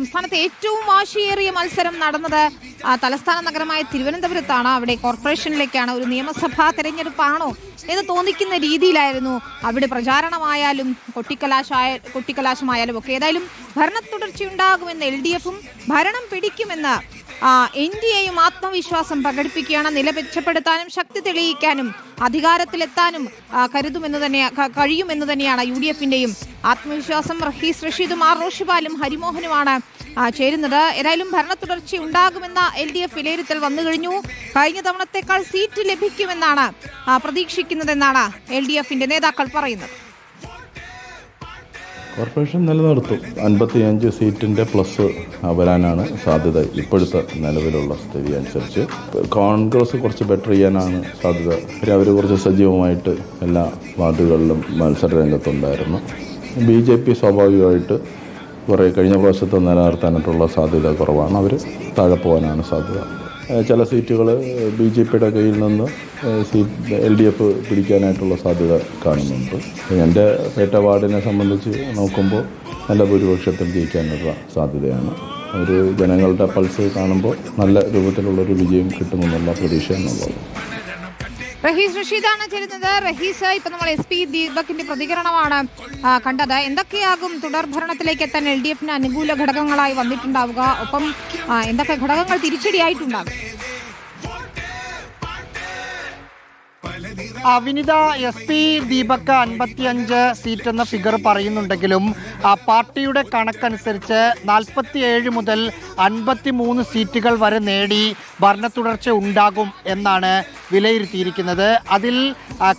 സംസ്ഥാനത്തെ ഏറ്റവും വാശിയേറിയ മത്സരം നടന്നത് തലസ്ഥാന നഗരമായ തിരുവനന്തപുരത്താണ്. അവിടെ കോർപ്പറേഷനിലേക്കാണ് ഒരു നിയമസഭാ തെരഞ്ഞെടുപ്പാണോ എന്ന് തോന്നിക്കുന്ന രീതിയിലായിരുന്നു അവിടെ പ്രചാരണമായാലും കൊട്ടിക്കലാശായ കൊട്ടിക്കലാശമായാലും ഒക്കെ. ഏതായാലും ഭരണ തുടർച്ചയുണ്ടാകുമെന്ന് എൽ ഡി എഫും ഭരണം പിടിക്കുമെന്ന് എൻ ഡി എയും ആത്മവിശ്വാസം പ്രകടിപ്പിക്കുകയാണ്. നില മെച്ചപ്പെടുത്താനും ശക്തി തെളിയിക്കാനും അധികാരത്തിലെത്താനും കരുതുമെന്ന് തന്നെ കഴിയുമെന്ന് തന്നെയാണ് യു ഡി എഫിന്റെയും ആത്മവിശ്വാസം. റഹീസ് റഷീദും ആർ റോഷിബാലും ഹരിമോഹനുമാണ് ചേരുന്നത്. ഏതായാലും ഭരണ തുടർച്ച ഉണ്ടാകുമെന്ന എൽ ഡി എഫ് വിലയിരുത്തൽ വന്നു കഴിഞ്ഞു. കഴിഞ്ഞ തവണത്തേക്കാൾ സീറ്റ് ലഭിക്കുമെന്നാണ് പ്രതീക്ഷിക്കുന്നതെന്നാണ് എൽ ഡി എഫിന്റെ നേതാക്കൾ പറയുന്നത്. കോർപ്പറേഷൻ നിലനിർത്തും. അൻപത്തിയഞ്ച് സീറ്റിന്റെ പ്ലസ് വരാനാണ് സാധ്യത ഇപ്പോഴത്തെ നിലവിലുള്ള സ്ഥിതി അനുസരിച്ച്. കോൺഗ്രസ് കുറച്ച് ബെറ്റർ ചെയ്യാനാണ് സാധ്യത. പിന്നെ അവർ കുറച്ച് സജീവമായിട്ട് എല്ലാ വാർഡുകളിലും മത്സര രംഗത്തുണ്ടായിരുന്നു. ബി ജെ പി സ്വാഭാവികമായിട്ട് കുറേ കഴിഞ്ഞ പ്രാവശ്യത്തെ നിലനിർത്താനായിട്ടുള്ള സാധ്യത കുറവാണ്. അവർ താഴെ പോകാനാണ് സാധ്യത. ചില സീറ്റുകൾ ബി ജെ പിയുടെ കയ്യിൽ നിന്ന് സീറ്റ് എൽ ഡി എഫ് പിടിക്കാനായിട്ടുള്ള സാധ്യത കാണുന്നുണ്ട്. എന്റെ പേട്ട വാർഡിനെ സംബന്ധിച്ച് നോക്കുമ്പോൾ നല്ല ഭൂരിപക്ഷത്തിൽ ജയിക്കാനുള്ള സാധ്യതയാണ്. ഒരു ജനങ്ങളുടെ പൾസ് കാണുമ്പോൾ നല്ല രൂപത്തിലുള്ളൊരു വിജയം കിട്ടുമെന്നുള്ള പ്രതീക്ഷ റഹീസ് റഷീദാണ് ചേരുന്നത്. റഹീസ് ഇപ്പൊ നമ്മൾ എസ് പി ദീപകിന്റെ പ്രതികരണമാണ് കണ്ടത്. എന്തൊക്കെയാകും തുടർ ഭരണത്തിലേക്ക് എത്താൻ എൽ ഡി എഫിന് അനുകൂല ഘടകങ്ങളായി വന്നിട്ടുണ്ടാവുക? ഒപ്പം എന്തൊക്കെ ഘടകങ്ങൾ തിരിച്ചടിയായിട്ടുണ്ടാകും? വിനിത എസ് പി ദീപക് അൻപത്തിയഞ്ച് സീറ്റ് എന്ന ഫിഗർ പറയുന്നുണ്ടെങ്കിലും പാർട്ടിയുടെ കണക്കനുസരിച്ച് നാൽപ്പത്തിയേഴ് മുതൽ അൻപത്തി മൂന്ന് സീറ്റുകൾ വരെ നേടി ഭരണ തുടർച്ച ഉണ്ടാകും എന്നാണ് വിലയിരുത്തിയിരിക്കുന്നത്. അതിൽ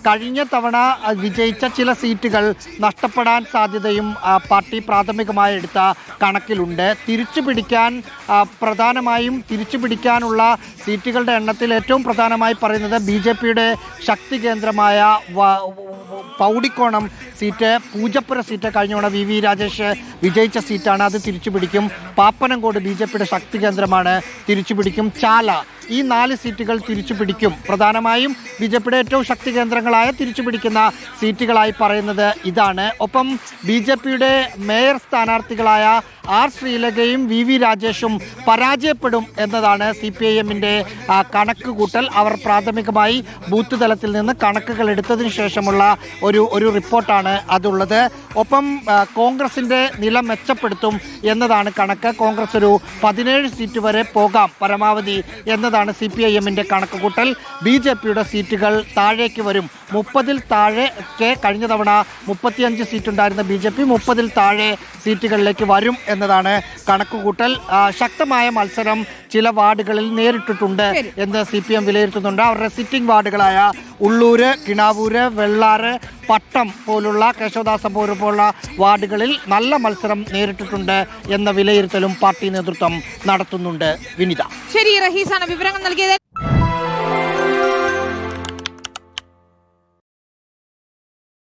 കഴിഞ്ഞ തവണ വിജയിച്ച ചില സീറ്റുകൾ നഷ്ടപ്പെടാൻ സാധ്യതയും പാർട്ടി പ്രാഥമികമായി എടുത്ത കണക്കിലുണ്ട്. തിരിച്ചു പിടിക്കാൻ പ്രധാനമായും തിരിച്ചു പിടിക്കാനുള്ള സീറ്റുകളുടെ എണ്ണത്തിൽ ഏറ്റവും പ്രധാനമായി പറയുന്നത് ബി പിയുടെ ശക്തി കേന്ദ്രമായ പൗടിക്കോണം സീറ്റ് പൂജപ്പുര സീറ്റ് കഴിഞ്ഞ തവണ വി വി രാജേഷ് വിജയിച്ച സീറ്റാണ്. അത് തിരിച്ചു പിടിക്കും പാപ്പനംകോട് ബി ജെ പിയുടെ ശക്തി കേന്ദ്രമാണ്. തിരിച്ചു പിടിക്കും ചാല ഈ നാല് സീറ്റുകൾ തിരിച്ചു പിടിക്കും പ്രധാനമായും ബി ജെ പിയുടെ ഏറ്റവും ശക്തി കേന്ദ്രങ്ങളായ തിരിച്ചു പിടിക്കുന്ന സീറ്റുകളായി പറയുന്നത് ഇതാണ്. ഒപ്പം ബി ജെ പിയുടെ മേയർ സ്ഥാനാർത്ഥികളായ ആർ ശ്രീലകയും വി വി രാജേഷും പരാജയപ്പെടും എന്നതാണ് സി പി ഐ എമ്മിന്റെ കണക്ക് കൂട്ടൽ അവർ പ്രാഥമികമായി ബൂത്ത് തലത്തിൽ നിന്ന് കണക്കുകൾ എടുത്തതിന് ശേഷമുള്ള ഒരു ഒരു റിപ്പോർട്ടാണ് അതുള്ളത്. ഒപ്പം കോൺഗ്രസിന്റെ നില മെച്ചപ്പെടുത്തും എന്നതാണ് കണക്ക്. കോൺഗ്രസ് ഒരു പതിനേഴ് സീറ്റ് വരെ പോകാം പരമാവധി എന്നതാണ് സി പി ഐ എമ്മിന്റെ കണക്ക് കൂട്ടൽ ബി ജെ പിയുടെ സീറ്റുകൾ താഴേക്ക് വരും. മുപ്പതിൽ താഴെ ഒക്കെ കഴിഞ്ഞ തവണ മുപ്പത്തിയഞ്ച് സീറ്റ് ഉണ്ടായിരുന്ന ബി ജെ പി മുപ്പതിൽ താഴെ സീറ്റുകളിലേക്ക് വരും എന്നതാണ് കണക്കുകൂട്ടൽ. ശക്തമായ മത്സരം ചില വാർഡുകളിൽ നേരിട്ടിട്ടുണ്ട് എന്ന് സി പി എം വിലയിരുത്തുന്നുണ്ട്. അവരുടെ സിറ്റിംഗ് വാർഡുകളായ ഉള്ളൂര് കിണാവൂര് വെള്ളാറ് പട്ടം പോലുള്ള കേശവദാസപൂർ പോലുള്ള വാർഡുകളിൽ നല്ല മത്സരം നേരിട്ടിട്ടുണ്ട് എന്ന വിലയിരുത്തലും പാർട്ടി നേതൃത്വം നടത്തുന്നുണ്ട്. വിനിത. ശരി റഹീസാണ് വിവരങ്ങൾ നൽകിയത്.